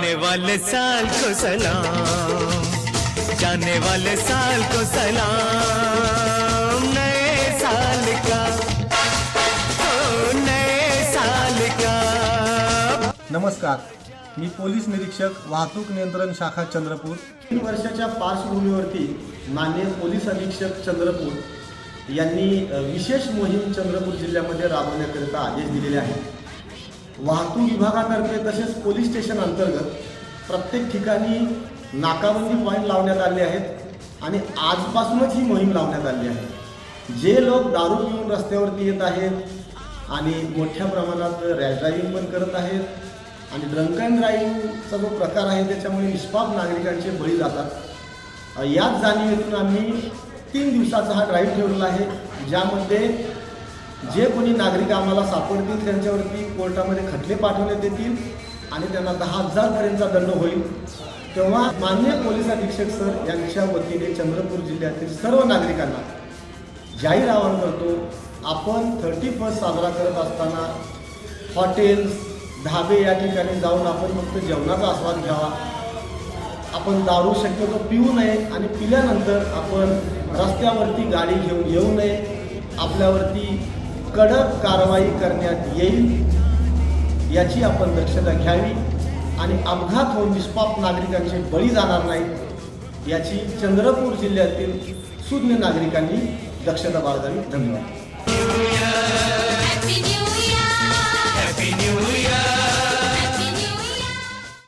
आने वाले साल को सलाम जाने वाले साल को सलाम नए साल का ओ नए साल का। नमस्कार मी पोलीस निरीक्षक वाहतूक नियंत्रण शाखा चंद्रपूर. तीन वर्षाच्या पार्श्वभूमीवरती माननीय पोलीस अधीक्षक चंद्रपूर यांनी विशेष मोहीम चंद्रपूर जिल्ह्यामध्ये राबवण्याकरिता आदेश दिलेले आहेत. वाहतूक विभागातर्फे तसेच पोलीस स्टेशन अंतर्गत प्रत्येक ठिकाणी नाकाबंदी पॉईंट लावण्यात आले आहेत आणि आजपासूनच ही मोहीम लावण्यात आली आहे. जे लोक दारू पिऊन रस्त्यावरती येत आहेत आणि मोठ्या प्रमाणात रॅश ड्रायव्हिंग पण करत आहेत आणि ड्रंक अँड ड्राईव्हचा जो प्रकार आहे त्याच्यामुळे निष्पाप नागरिकांचे बळी जातात. याच जाणीवेतून आम्ही तीन दिवसाचा हा ड्राईव्ह ठेवलेला आहे ज्यामध्ये जे कोणी नागरिक आम्हाला सापडतील त्यांच्यावरती कोर्टामध्ये खटले पाठवण्यात येतील आणि त्यांना दहा हजारपर्यंतचा दंड होईल. तेव्हा मान्य पोलीस अधीक्षक सर यांच्या वतीने चंद्रपूर जिल्ह्यातील सर्व नागरिकांना जाहीर आवाहन करतो आपण थर्टी फर्स्ट साजरा करत असताना हॉटेल्स धाबे या ठिकाणी जाऊन आपण फक्त जेवणाचा आस्वाद घ्यावा. आपण दारू शक्यतो पिऊ नये आणि पिल्यानंतर आपण रस्त्यावरती गाडी घेऊन येऊ नये. आपल्यावरती कडक कारवाई करण्यात येईल याची आपण दक्षता घ्यावी आणि अपघात होऊन निष्पाप नागरिकांचे बळी जाणार नाहीत याची चंद्रपूर जिल्ह्यातील सुज्ञ नागरिकांनी दक्षता बाळगावी. धन्यवाद.